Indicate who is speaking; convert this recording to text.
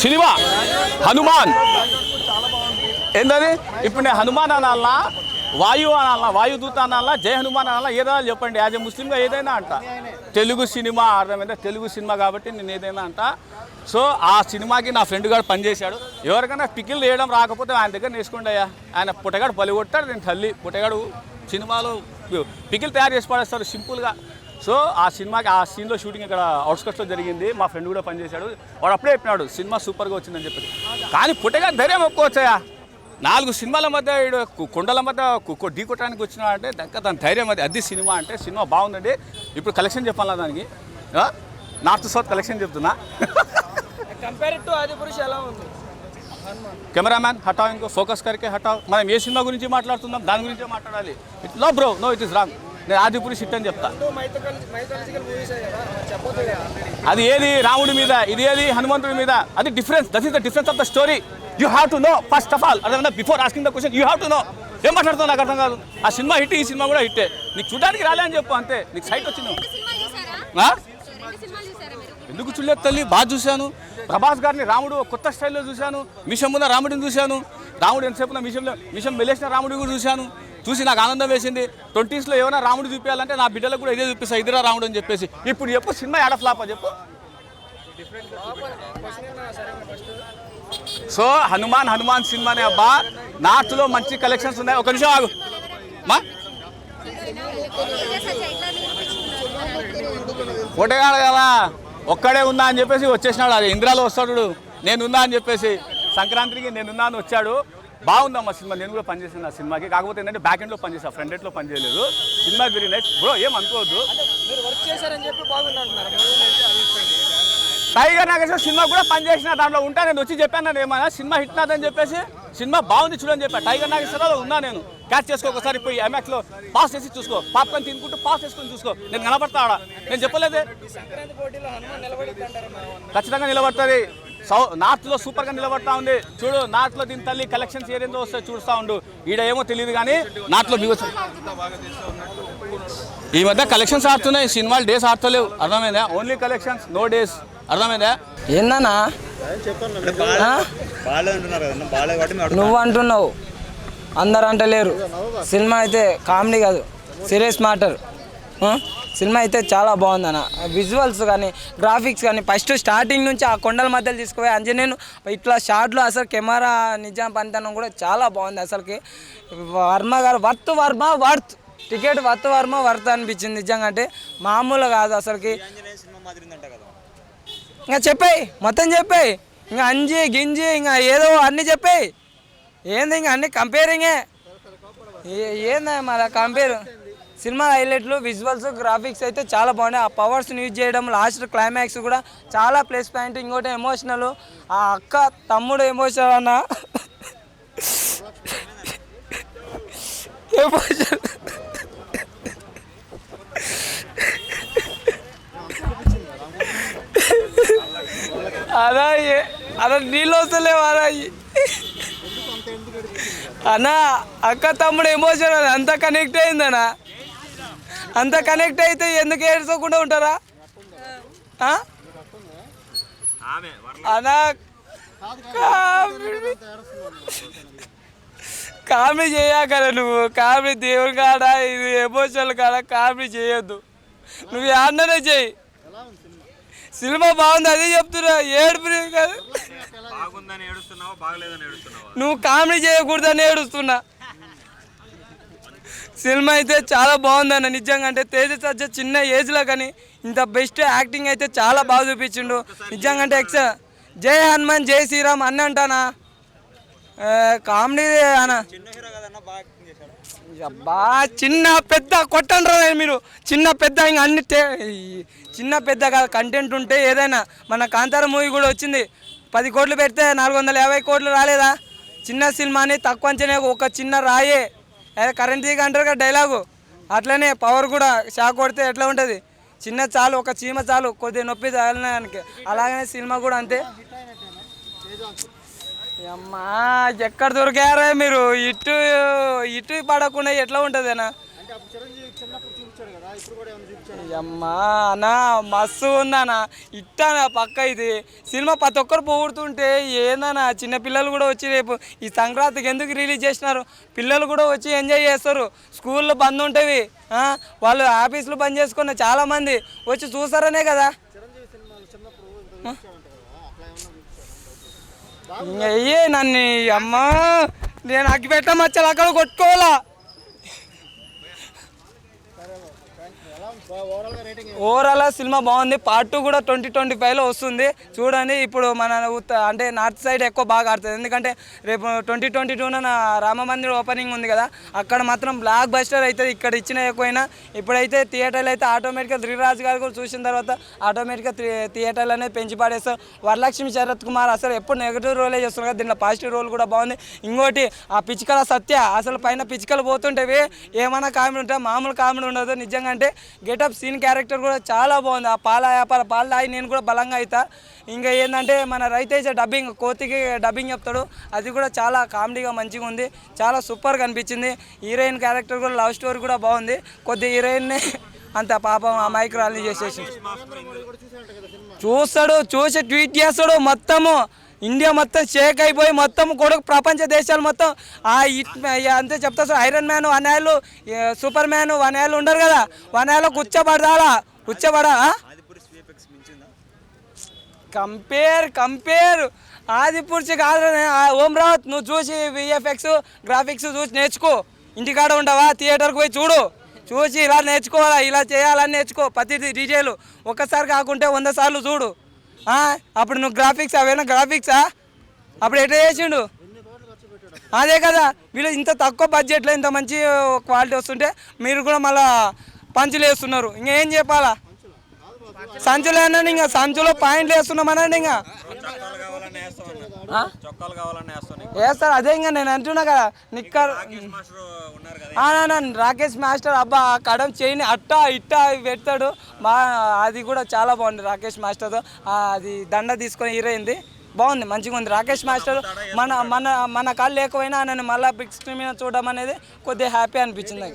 Speaker 1: Cinema Hanuman. ఏంటది ఇప్పుడు నేను హనుమాన్ అనాలనా వాయువు అనాలనా వాయుదూత అనాలనా జయ హనుమాన్ అనాలనా ఏదైనా చెప్పండి? యాజ్ ఎ ముస్లింగా ఏదైనా అంట. తెలుగు సినిమా అర్థమైందా? తెలుగు సినిమా కాబట్టి నేను ఏదైనా అంట. సో ఆ సినిమాకి నా ఫ్రెండ్ గారు పనిచేశాడు. ఎవరికైనా పికిల్ వేయడం రాకపోతే ఆయన దగ్గర నేర్చుకోండి అయ్యా. ఆయన పుట్టగాడు పలిగొట్టాడు నేను తల్లి. పుట్టగాడు సినిమాలో పికిల్ తయారు చేసి పడేస్తారు సింపుల్గా. సో ఆ సినిమాకి ఆ సీన్లో షూటింగ్ ఇక్కడ అవుట్స్కట్స్లో జరిగింది. మా ఫ్రెండ్ కూడా పనిచేశాడు. వాడు అప్పుడే చెప్పినాడు సినిమా సూపర్గా వచ్చిందని చెప్పి కానీ పుట్టగా ధైర్యం ఒప్పుకోవచ్చాయా నాలుగు సినిమాల మధ్య కొండల మధ్య ఢీ కొట్టడానికి వచ్చినా అంటే దగ్గర దాని ధైర్యం అది. అది సినిమా అంటే సినిమా బాగుందండి. ఇప్పుడు కలెక్షన్ చెప్పాలా దానికి? నార్త్ సౌత్ కలెక్షన్ చెప్తున్నా.
Speaker 2: కంపేర్ టు ఆది పురుష్ ఎలా ఉంది?
Speaker 1: కెమెరామ్యాన్ హటావ్ ఇంకో ఫోకస్ కరికే హటావ్ మనం ఏ సినిమా గురించి మాట్లాడుతున్నాం? దాని గురించే మాట్లాడాలి. It no bro no it is wrong. నేను ఆదిపురి సిట్ అని చెప్తా. అది ఏది? రాముడి మీద ఇది ఏది? హనుమంతుడి మీద. అది difference that is the difference of the story you have to know first of all అర్థమైనా before asking the question you have to know ఏం మాట్లాడుతావు నాకు అర్థం కాదు. ఆ సినిమా హిట్ ఈ సినిమా కూడా హిట్టే. నీకు చూడడానికి రాలే అని చెప్పు అంతే. నీకు సైట్ వచ్చింది. ఎందుకు చూడలేదు తల్లి? బాగా చూశాను. ప్రభాస్ గారిని రాముడు కొత్త స్టైల్లో చూశాను. మిషన్ ముందు రాముడిని చూశాను. రాముడు ఎంతసేపు మిషంలో మిషన్ వెలేసిన రాముడిని కూడా చూశాను. చూసి నాకు ఆనందం వేసింది. ట్వంటీస్లో ఏమైనా రాముడు చూపించాలంటే నా బిడ్డలకు కూడా ఇదే చూపిస్తా ఇదిరా రాముడు అని చెప్పేసి. ఇప్పుడు చెప్పు సినిమా ఏడ ఫ్లాప్ అని చెప్పు. సో హనుమాన్ హనుమాన్ సినిమానే అబ్బా. నార్త్లో మంచి కలెక్షన్స్ ఉన్నాయి. ఒక నిమిషం ఆగు. మా? ఒకటేగాడు కదా ఒక్కడే ఉన్నా అని చెప్పేసి వచ్చేసినాడు. అది ఇంద్రాలో వస్తాడు నేనున్నా అని చెప్పేసి. సంక్రాంతికి నేనున్నా అని వచ్చాడు. బాగుందమ్మా సినిమా. నేను కూడా పనిచేసాను ఆ సినిమాకి. కాకపోతే ఏంటంటే బ్యాక్ ఎండ్లో పనిచేసాను ఫ్రంట్ ఎండ్లో పనిచేయలేదు. సినిమా వెరీ నైస్ బ్రో ఏం అనుకోవద్దు. టైగర్ నాగేశ్వర సినిమా కూడా పనిచేసిన దాంట్లో ఉంటా. నేను వచ్చి చెప్పాను నేను ఏమైనా సినిమా హిట్ నాదని చెప్పేసి సినిమా బాగుంది చూడని చెప్పా. టైగర్ నాగేశ్వరరావు ఉన్నా నేను. క్యాచ్ చేసుకో ఒకసారి పోయి లో. పాస్ చేసి చూసుకో. పాప్కార్న్ తినుకుంటూ పాస్ చేసుకొని చూసుకో. నేను కనబడతా ఆడ. నేను చెప్పలేదే. ఖచ్చితంగా నిలబడుతుంది. సౌ నార్త్లో సూపర్గా నిలబడతా ఉంది. చూడు నార్త్లో దీని తల్లి కలెక్షన్స్ ఏదేందో వస్తే చూస్తూ ఉండు. ఈడ ఏమో తెలియదు కానీ నార్త్లో బిగుసు ఈ మధ్య కలెక్షన్స్ ఆడుతున్నాయి. సినిమాలు డేస్ ఆడతలేవు. అర్థమైందా? ఓన్లీ కలెక్షన్స్ నో డేస్ అర్థమైందా?
Speaker 3: ఏందన్నా? నువ్వు అంటున్నావు. అందరు అంటలేరు. సినిమా అయితే కామెడీ కాదు. Serious matter. సినిమా అయితే చాలా బాగుందన్న. విజువల్స్ కానీ గ్రాఫిక్స్ కానీ ఫస్ట్ స్టార్టింగ్ నుంచి ఆ కొండల మధ్యలో తీసుకుపోయి అంజనేయులు ఇట్లా షార్ట్లో అసలు కెమెరా నిజాం పనితనం కూడా చాలా బాగుంది అసలుకి. వర్మ గారు worth Varma worth. Ticket worth Varma worth అనిపించింది నిజంగా అంటే. మామూలు కాదు అసలుకి. ఇంకా చెప్పాయి మొత్తం చెప్పాయి. ఇంకా అంజి గింజి ఇంకా ఏదో అన్నీ చెప్పాయి. ఏంది ఇంకా అన్ని కంపేరింగే ఏందా మరి కంపేర్ సినిమా హైలైట్లు విజువల్స్ గ్రాఫిక్స్ అయితే చాలా బాగున్నాయి. ఆ పవర్స్ని యూజ్ చేయడం లాస్ట్ క్లైమాక్స్ కూడా చాలా ప్లస్ పాయింట్ ఇంకోటి ఎమోషనల్ ఆ అక్క తమ్ముడు ఎమోషనల్ అన్న. ఎమోషనల్ అలా అలా నీళ్ళు వస్తలేవు అలా అన్న అక్క తమ్ముడు ఎమోషన్ అంతా అంత కనెక్ట్ అయిందనా అంత కనెక్ట్ అయితే ఎందుకు ఏడ్చకుండా ఉంటారా? కామెడీ. చేయగల నువ్వు. కామెడీ దేవుని కాడ ఇది ఎమోషనల్ కాడ కామెడీ చేయొద్దు. నువ్వు ఆడనే చెయ్యి సినిమా బాగుంది అదే చెప్తున్నా. ఏడుపు కాదు. నువ్వు కామెడీ చేయకూడదని ఏడుస్తున్నా. సినిమా అయితే చాలా బాగుందన్న నిజంగా అంటే తేజ సజ్జ చిన్న ఏజ్లో కానీ ఇంత బెస్ట్ యాక్టింగ్ అయితే చాలా బాగా చూపించిండు. నిజంగా అంటే ఎక్స జై హనుమాన్ జై శ్రీరామ్ అన్న అంటానా? కామెడీ అన్న.
Speaker 4: చిన్న
Speaker 3: అబ్బా చిన్న పెద్ద కొట్టండ్రా మీరు. చిన్న పెద్ద ఇంకా అన్ని చిన్న పెద్ద కాదు కంటెంట్ ఉంటే ఏదైనా. మన కాంతార మూవీ కూడా వచ్చింది. పది కోట్లు పెడితే నాలుగు వందల యాభై కోట్లు రాలేదా? చిన్న సినిమాని తక్కువ అంచనే ఒక చిన్న రాయే. అదే కరెంట్ తీగ అంటారు కదా డైలాగు అట్లనే పవర్ కూడా షాక్ కొడితే ఎట్లా ఉంటుంది? చిన్న చాలు ఒక చీమ చాలు కొద్దిగా నొప్పి తగలడానికి అలాగనే సినిమా కూడా అంతే. అమ్మా ఎక్కడ దొరికారా మీరు? ఇటు ఇటు పడకుండా ఎట్లా ఉంటుందేనా అమ్మా అన్నా మస్తు ఉందన్నా. ఇట్టానా పక్క ఇది? సినిమా ప్రతి ఒక్కరు పోగొడుతుంటే ఏందన్నా చిన్న పిల్లలు కూడా వచ్చి రేపు ఈ సంక్రాంతికి ఎందుకు రిలీజ్ చేసినారు? పిల్లలు కూడా వచ్చి ఎంజాయ్ చేస్తారు. స్కూళ్ళు బంద్ ఉంటాయి ఆ, వాళ్ళు ఆఫీసులు బంద్ చేసుకున్న చాలా మంది వచ్చి చూసారనే కదా. అయ్యే నన్ను అమ్మా నేను అగ్గి పెట్టమచ్చలు అక్కడ కొట్టుకోవాలా? ఓవరాల్ సినిమా బాగుంది. పార్ట్ టూ కూడా ట్వంటీ ట్వంటీ ఫైవ్లో వస్తుంది. చూడండి ఇప్పుడు మన ఉత్త అంటే నార్త్ సైడ్ ఎక్కువ బాగా ఆడుతుంది. ఎందుకంటే రేపు ట్వంటీ ట్వంటీ టూన రామ మందిర్ ఓపెనింగ్ ఉంది కదా అక్కడ మాత్రం బ్లాక్ బస్టర్ అవుతుంది ఇక్కడ ఇచ్చిన ఎక్కువైనా ఇప్పుడైతే థియేటర్లు అయితే ఆటోమేటిక్గా శ్రీరాజ్ గారు కూడా చూసిన తర్వాత ఆటోమేటిక్గా థియేటర్లు అనేది పెంచి పాడేస్తారు. వరలక్ష్మి శరత్ కుమార్ అసలు ఎప్పుడు నెగిటివ్ రోలే చేస్తున్నారు కదా దీంట్లో పాజిటివ్ రోల్ కూడా బాగుంది. ఇంకోటి ఆ పిచ్చికల సత్య అసలు పైన పిచ్చికలు పోతుంటేవి ఏమైనా కామెడీ ఉంటే మామూలు కామెడీ ఉండదు. నిజంగా అంటే గెట్ గెటప్ సీన్ క్యారెక్టర్ కూడా చాలా బాగుంది. ఆ పాల వ్యాపార పాలు తాగి నేను కూడా బలంగా అవుతా ఇంకా ఏంటంటే మన రైతేజ డబ్బింగ్ కోతికి డబ్బింగ్ చెప్తాడు. అది కూడా చాలా కామెడీగా మంచిగా ఉంది. చాలా సూపర్గా అనిపించింది. హీరోయిన్ క్యారెక్టర్ కూడా లవ్ స్టోరీ కూడా బాగుంది. కొద్ది హీరోయిన్ని అంత పాపం ఆ మైక్రాల్ని చేసేసి చూస్తాడు చూసి ట్వీట్ చేస్తాడు మొత్తము. ఇండియా మొత్తం షేక్ అయిపోయి మొత్తం కొడుకు ప్రపంచ దేశాలు మొత్తం ఆ ఇట్ అంతే చెప్తా సార్. ఐరన్ మ్యాన్ వన్ ఏళ్ళు సూపర్ మ్యాన్ వన్ ఏళ్ళు ఉండరు కదా. వన్ ఏళ్ళు కూర్చోబడదాలా? కూర్చోబడా? Compare compare. ఆదిపురుషి కాదు ఓం రావత్ నువ్వు చూసి విఎఫ్ఎక్స్ గ్రాఫిక్స్ చూసి నేర్చుకో. ఇంటికాడ ఉండవా? థియేటర్కి పోయి చూడు. చూసి ఇలా నేర్చుకోవాలా? ఇలా చేయాలని నేర్చుకో. ప్రతిదీ డీటెయిల్. ఒక్కసారి కాకుంటే వంద సార్లు చూడు. అప్పుడు నువ్వు గ్రాఫిక్స్ అవేనా గ్రాఫిక్సా అప్పుడు ఎట్లా చేసిండు? అదే కదా వీళ్ళు ఇంత తక్కువ బడ్జెట్లో ఇంత మంచి క్వాలిటీ వస్తుంటే మీరు కూడా మళ్ళా పంచులు వేస్తున్నారు. ఇంకేం చెప్పాలా? సంచులు అన్నాను ఇంకా సంచులో పాయింట్లు వేస్తున్నామనండి ఇంకా. వేస్తారు. అదే ఇంకా నేను అంటున్నా కదా నిక్కర్
Speaker 4: రాకేష్ మాస్టర్
Speaker 3: మాస్టర్ అబ్బా కడం చేయని అట్టా ఇట్టా పెడతాడు. మా అది కూడా చాలా బాగుంది రాకేష్ మాస్టర్తో. ఆ, అది దండ తీసుకొని హీరోయింది బాగుంది మంచిగా ఉంది. రాకేష్ మాస్టర్ మన మన మన కాళ్ళు లేకపోయినా నన్ను మళ్ళీ బిగ్ స్క్రీన్ మీద చూడడం అనేది కొద్దిగా హ్యాపీ అనిపించింది